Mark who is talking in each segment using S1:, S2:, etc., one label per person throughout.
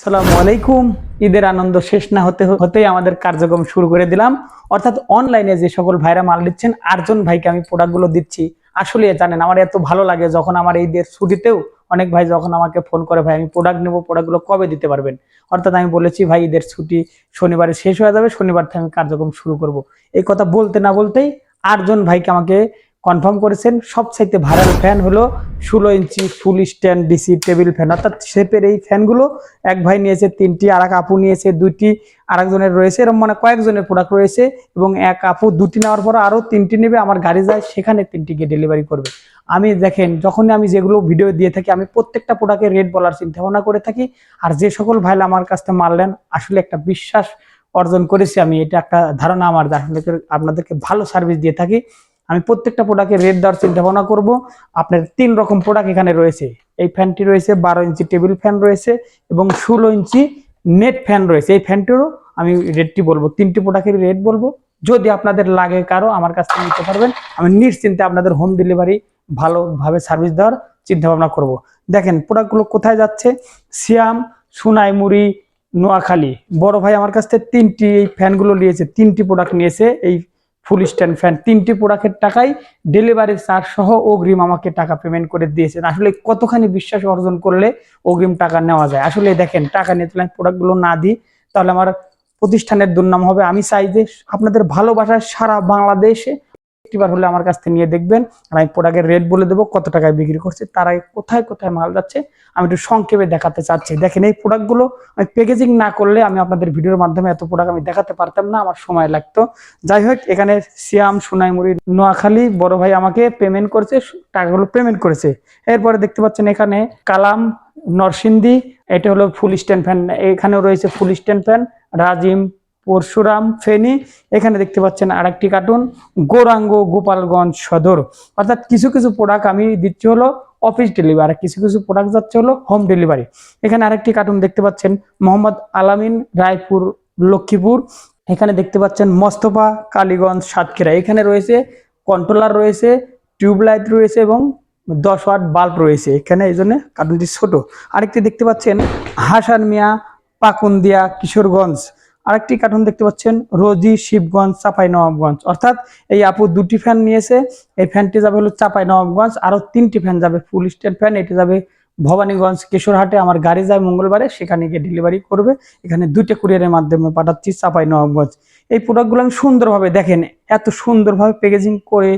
S1: আসসালামু আলাইকুম। ঈদের আনন্দ শেষ না হতে হতেই আমাদের কার্যক্রম শুরু করে দিলাম। অর্থাৎ অনলাইনে যে সকল ভাইরা মাল দিচ্ছেন আটজন ভাইকে আমি প্রোডাক্টগুলো দিচ্ছি। আসলে জানেন, আমার এত ভালো লাগে যখন আমার ঈদের ছুটিতেও অনেক ভাই যখন আমাকে ফোন করে, ভাই, আমি প্রোডাক্ট নেব প্রোডাক্টগুলো কবে দিতে পারবেন? অর্থাৎ আমি বলেছি, ভাই, ঈদের ছুটি শনিবারে শেষ হয়ে যাবে, শনিবার থেকে আমি কার্যক্রম শুরু করব। এই কথা বলতে না বলতেই আটজন ভাইকে আমাকে কনফার্ম করেছেন। সবচাইতে ভাইরাল ফ্যান হলো ষোলো inch full stand, DC, table fan. অর্থাৎ শেপের এই ফ্যানগুলো এক ভাই নিয়েছে, তিনটি, আর এক আপু নিয়েছে, দুইটি, আর একজনের রয়েছে। এরকম মানে কয়েকজনের প্রোডাক্ট রয়েছে এবং এক আপু দুটি নেওয়ার পর আরও তিনটি নেবে। আমার গাড়ি যায়, সেখানে তিনটি গিয়ে ডেলিভারি করবে। আমি দেখেন, যখনই আমি যেগুলো ভিডিও দিয়ে থাকি, আমি প্রত্যেকটা প্রোডাক্টের রেট বলার চিন্তা ভাবনা করে থাকি। আর যে সকল ভাইলা আমার কাছ থেকে মাল নেন, আসলে একটা বিশ্বাস অর্জন করেছি আমি। এটা একটা ধারণা আমার আপনাদেরকে ভালো সার্ভিস দিয়ে থাকি। আমি প্রত্যেকটা প্রোডাক্টের রেট দেওয়ার চিন্তা ভাবনা করব। আপনার তিন রকম প্রোডাক্ট এখানে রয়েছে। এই ফ্যানটি রয়েছে, বারো ইঞ্চি টেবিল ফ্যান রয়েছে এবং ষোলো ইঞ্চি নেট ফ্যান রয়েছে। এই ফ্যানটিরও আমি রেটটি বলব। তিনটি প্রোডাক্টের রেট বলব। যদি আপনাদের লাগে কারও, আমার কাছ থেকে নিতে পারবেন। আমি নিশ্চিন্তে আপনাদের হোম ডেলিভারি ভালোভাবে সার্ভিস দেওয়ার চিন্তা ভাবনা করব। দেখেন প্রোডাক্টগুলো কোথায় যাচ্ছে? সিয়াম সুনাইমুড়ি নোয়াখালী। বড় ভাই আমার কাছ থেকে তিনটি এই ফ্যানগুলো নিয়েছে, তিনটি প্রোডাক্ট নিয়েছে। এই ফুল স্ট্যান্ড ফ্যান, তিনটি প্রোডাক্টের টাকাই ডেলিভারি চার্জ সহ অগ্রিম আমাকে টাকা পেমেন্ট করে দিয়েছেন। আসলে কতখানি বিশ্বাস অর্জন করলে অগ্রিম টাকা নেওয়া যায়? আসলে দেখেন, টাকা নিয়ে তাহলে প্রোডাক্টগুলো না দিই, তাহলে আমার প্রতিষ্ঠানের দুর্নাম হবে। আমি চাই যে আপনাদের ভালোবাসায় সারা বাংলাদেশে একটিবার হলে আমার কাছ থেকে নিয়ে দেখবেন আর আমি প্রোডাক্টের রেট বলে দেবো কত টাকায় বিক্রি করছে, তার আগে কোথায় কোথায় মাল যাচ্ছে, আমি একটু সংক্ষেপে দেখাতে চাচ্ছি। দেখেন এই প্রোডাক্টগুলো আমি প্যাকেজিং না করলে আমি আপনাদের ভিডিওর মাধ্যমে এত প্রোডাক্ট আমি দেখাতে পারতাম না, আমার সময় লাগতো। যাই হোক, এখানে সিয়াম, সোনাইমুড়ি, নোয়াখালী, বড় ভাই আমাকে পেমেন্ট করেছে, টাকাগুলো পেমেন্ট করেছে। এরপরে দেখতে পাচ্ছেন এখানে কালাম, নরসিংদী, এটা হলো ফুল স্ট্যান্ড ফ্যান এখানেও রয়েছে ফুল স্ট্যান্ড ফ্যান রাজিম পরশুরাম ফেনী। এখানে দেখতে পাচ্ছেন আরেকটি কার্টুন গৌরাঙ্গ গোপালগঞ্জ সদর। অর্থাৎ কিছু কিছু প্রোডাক্ট আমি দিচ্ছি হলো অফিস ডেলিভারি আর কিছু কিছু প্রোডাক্ট যাচ্ছে হলো হোম ডেলিভারি এখানে আরেকটি কার্টুন দেখতে পাচ্ছেন, মোহাম্মদ আলামিন রায়পুর, লক্ষ্মীপুর। এখানে দেখতে পাচ্ছেন মস্তফা কালীগঞ্জ সাতক্ষীরা। এখানে রয়েছে কন্ট্রোলার রয়েছে, টিউবলাইট রয়েছে এবং দশ ওয়াট বাল্ব রয়েছে। এখানে এই জন্য কার্টুনটি ছোট। আরেকটি দেখতে পাচ্ছেন হাসান মিয়া পাকুন্দিয়া কিশোরগঞ্জ। আরেকটি কার্টুন দেখতে পাচ্ছেন, রোজি শিবগঞ্জ, চাপাই নবাবগঞ্জ। অর্থাৎ এই আপু দুটি ফ্যান নিয়েছে, এই ফ্যানটি যাবে হলো চাপাই নবাবগঞ্জ, আরও তিনটি ফ্যান যাবে ফুল স্ট্যান্ড ফ্যান এটি যাবে ভবানীগঞ্জ, কিশোরহাটে, আমার গাড়ি যায় মঙ্গলবারে, সেখানে গিয়ে ডেলিভারি করবে। এখানে দুইটা কুরিয়ারের মাধ্যমে পাঠাচ্ছি চাপাই নবাবগঞ্জ। এই প্রোডাক্টগুলো আমি সুন্দরভাবে দেখেন, এত সুন্দরভাবে প্যাকেজিং করে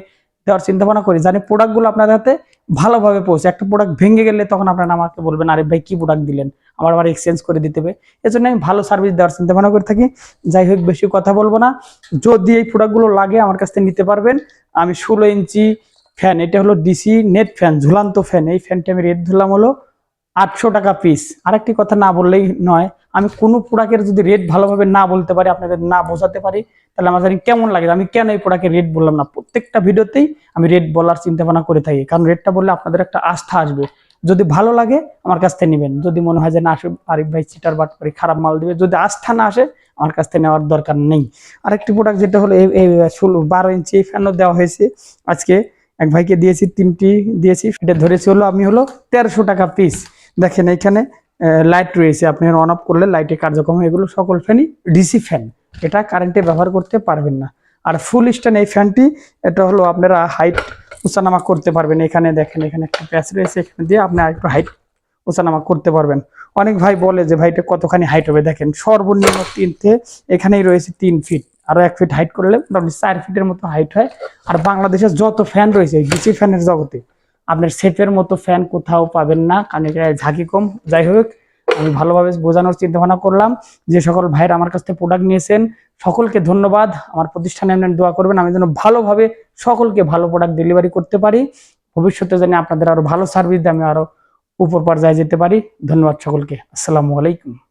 S1: দেওয়ার চিন্তা ভাবনা করি, জানি প্রোডাক্টগুলো আপনার হাতে ভালোভাবে পৌঁছে, একটা প্রোডাক্ট ভেঙে গেলে তখন আপনারা আমাকে বলবেন, আরে ভাই, কি প্রোডাক্ট দিলেন? আমার আবার এক্সচেঞ্জ করে দিতে হবে। এজন্য আমি ভালো সার্ভিস দেওয়ার চিন্তা ভাবনা করে থাকি। যাই হোক, বেশি কথা বলব না। যদি এই প্রোডাক্টগুলো লাগে, আমার কাছ থেকে নিতে পারবেন। আমি ষোলো ইঞ্চি ফ্যান এটা হলো ডিসি নেট ফ্যান ঝুলান্ত ফ্যান এই ফ্যানটা আমি রেট ধরলাম হলো আটশো টাকা পিস আরেকটি কথা না বললেই নয়, আমি কোনো প্রোডাক্টের যদি রেট ভালোভাবে না বলতে পারি, আপনাদের না বোঝাতে পারি, তাহলে আমার জানি কেমন লাগে। আমি কেন এই প্রোডাক্টের রেট বললাম না? প্রত্যেকটা ভিডিওতেই আমি রেট বলার চিন্তা ভাবনা করে থাকি। কারণ রেটটা বললে আপনাদের একটা আস্থা আসবে। যদি ভালো লাগে, আমার কাছ থেকে নেবেন। যদি মনে হয় যে, না আরিফ ভাই চিটার বাট করে খারাপ মাল দিবে। যদি আস্থা না আসে, আমার কাছ থেকে নেওয়ার দরকার নেই। আরেকটি প্রোডাক্ট যেটা হলো, এই- ষোলো, বারো ইঞ্চি ফ্যানও দেওয়া হয়েছে। আজকে এক ভাইকে দিয়েছি, তিনটি দিয়েছি। এটা ধরেছি হলো, আমি হলো তেরোশো টাকা পিস দেখেন এখানে লাইট রয়েছে। আপনি অন অফ করলে লাইটের কার্যক্রম এগুলো সকল ফ্যানই ডিসি ফ্যান এটা কারেন্টে ব্যবহার করতে পারবেন না। আর ফুল স্ট্যান্ড এই ফ্যানটি এটা হলো আপনারা হাইট উঁচানামা করতে পারবেন। এখানে দেখেন, এখানে একটা প্যাচ রয়েছে, এখানে দিয়ে আপনি আরেকটু হাইট ওঠানামা করতে পারবেন। অনেক ভাই বলে যে ভাইটা কতখানি হাইট হবে? দেখেন, সর্বনিম্ন তিন থেকে এখানেই রয়েছে তিন ফিট আরও এক ফিট হাইট করলে মোটামুটি চার ফিটের মতো হাইট হয়। আর বাংলাদেশের যত ফ্যান রয়েছে ডিসি ফ্যানের জগতে, আপনার সেফের মতো ফ্যান কোথাও পাবেন না। কারণ এটা ঝাঁকি কম। যাই হোক আমি ভালোভাবে বোঝানোর চিন্তা ভাবনা করলাম যে সকল ভাইয়ের আমার কাছ থেকে প্রোডাক্ট নিয়েছেন, সকলকে ধন্যবাদ। আমার প্রতিষ্ঠানে আপনার দোয়া করবেন, আমি যেন ভালোভাবে সকলকে ভালো প্রোডাক্ট ডেলিভারি করতে পারি। ভবিষ্যতে জানি আপনাদের আরও ভালো সার্ভিস দিয়ে আমি আরও উপর পর্যায়ে যেতে পারি। ধন্যবাদ সকলকে। আসসালামু আলাইকুম।